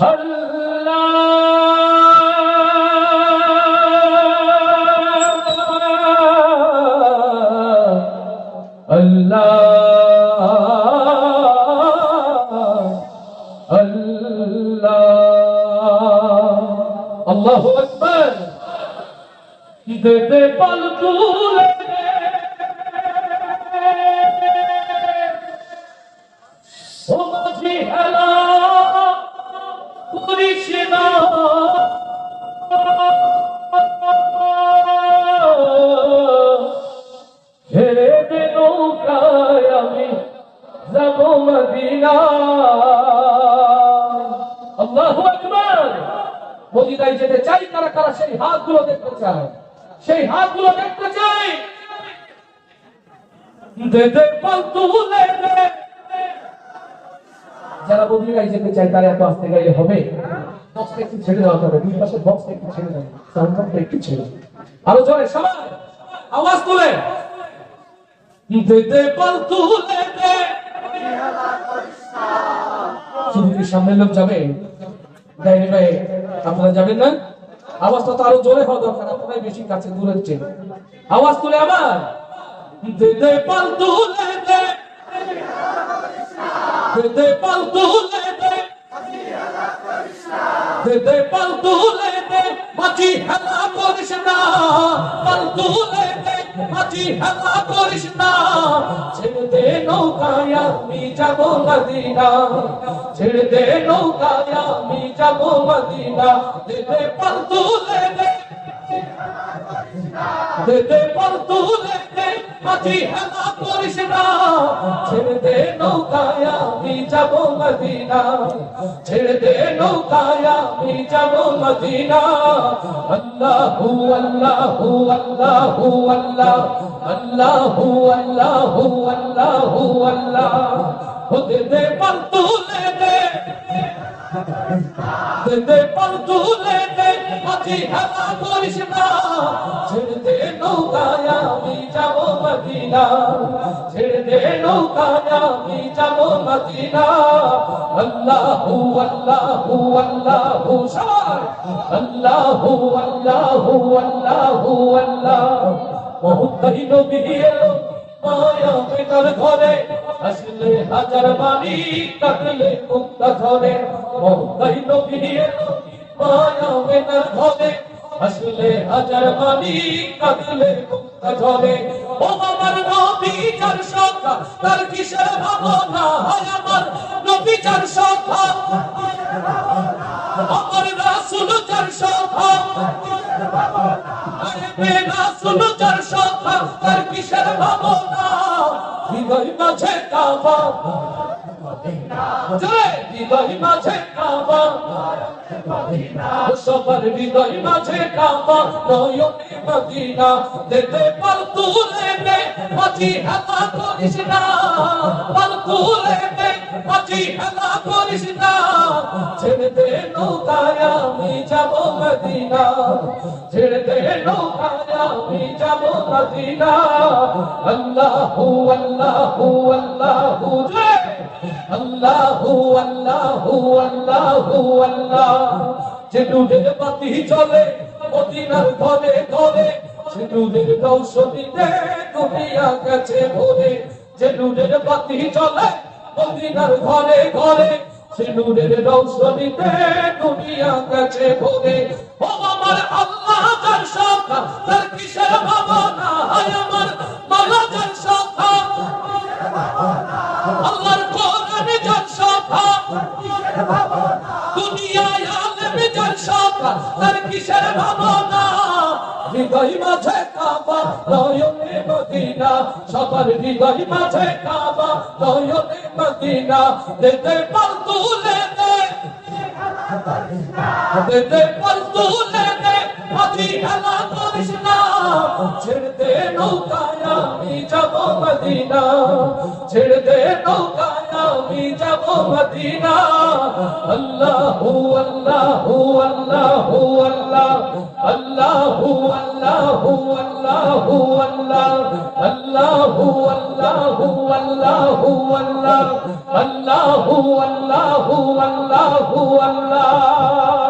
اللہ اللہ اللہ اکبر اللہ নৌকায় আমি যাব মদিনা। আল্লাহু আকবার। মদিনায় যেতে চাই, কারা কারা সেই হাতগুলো দেখতে চায়? সেই হাতগুলো দেখতে চাই। দে দে পাল মদিনায় যেতে চায়, তারা এত আসতে গেলে হবে? ছেড়ে দেওয়া হবে দুই পাশে বক্সটা একটু ছেড়ে সাউন্ডটা একটু ছেড়ে আরও জোরে, সবাই, আওয়াজ তুলে দে পাল তুলে দে। কি সামনে লোক যাবে? ডাইনি ভাই, আপনারা যাবেন না? আওয়াজটা তো আরও জোরে হওয়া দরকার, আপনারাই বেশি কাছে দূরে হচ্ছেন আওয়াজ তুলে আবার। দে দে পাল তুলে দে। দে দে পাল তুলে দে। দে দে পাল তুলে দে। মাঝি হেলা করিস না পাল তুলে মাঝি হেলা করিস না। ছেড়ে দে নৌকায়, আমি যাব মদিনা। ছেড়ে দে নৌকায়, আমি যাব মদিনা। দেবে পাল দেবে দে। দে দে পাল তুলে দে। মাঝি হেলা করিস না। ছেড়ে দে নৌকায়, আমি যাব মদিনা ছেড়ে দে নৌকায়, আমি যাব মদিনা আল্লাহু আল্লাহু আল্লাহু আল্লাহ। আল্লাহু আল্লাহু আল্লাহু আল্লাহ। ও দে দে পাল তুলে দে দে পাল তুলে দে মাঝি হেলা করিস না। ছেড়ে দে নৌকায়, আমি যাব মদিনা। ছেড়ে দে নৌকায়, আমি যাব মদিনা। আল্লাহু আল্লাহু আল্লাহু সবাই আল্লাহু আল্লাহু আল্লাহু, আল্লাহ। মহুদ্দারি নবী এলো মায়া বেকার ঘরে। আসলে হাজার বাণী কাটলে মুক্তা ধরে মহুদ্দারি নবী এলো মায়া বেকার ঘরে আসলে হাজার বাণী কাটলে মুক্তা ধরে, ও আমার নবী যার সখা তার কিসের ভাবনা? হয় আমার নবী যার সখা আমার রাসূল যার সখা আরে রাসূল যার সখা তার কিসের ভাবনা? হৃদয় মাঝে কাবা হৃদয় মাঝে কাবা সবার হৃদয় মাঝে কাবা নয়নে মদিনা। দেতে পাল তুলে নে। মাঝি হেলা করিস না। পাল তুলে নে। মাঝি হেলা করিস না। ছেড়ে দে নৌকায় আমি যাব মদিনা। ছেড়ে দে নৌকায় মদিনা। আল্লাহু আল্লাহু আল্লাহু আল্লাহু আল্লাহু আল্লাহু, আল্লাহ। যে নূরের বাতি জ্বলে, মদিনার ঘরে ঘরে, সে নূরের দৌসদিতে দুনিয়া গেছে ভরে। যে নূরের বাতি জ্বলে, মদিনার ঘরে ঘরে, সে নূরের দৌসদিতে দুনিয়া গেছে ভরে। ও আমার আল্লাহ, যার সখা তার কিসের ভাবনা? হায় আমার তার কিসের ভাবনা? হৃদয় মাঝে কাবা নয়নে মদিনা। সবার হৃদয় মাঝে কাবা নয়নে মদিনা। দেতে পাল তুলে দে। দেতে পাল তুলে দে। মাঝি হেলা করিস না। ছেড়ে দে নৌকায়, আমি যাব মদিনা। ছেড়ে নৌকায় আমি যাব মদিনা আল্লাহু আল্লাহু আল্লাহু আল্লাহ আল্লাহু আল্লাহু আল্লাহু আল্লাহ আল্লাহু আল্লাহু আল্লাহু আল্লাহ আল্লাহু আল্লাহু আল্লাহু আল্লাহ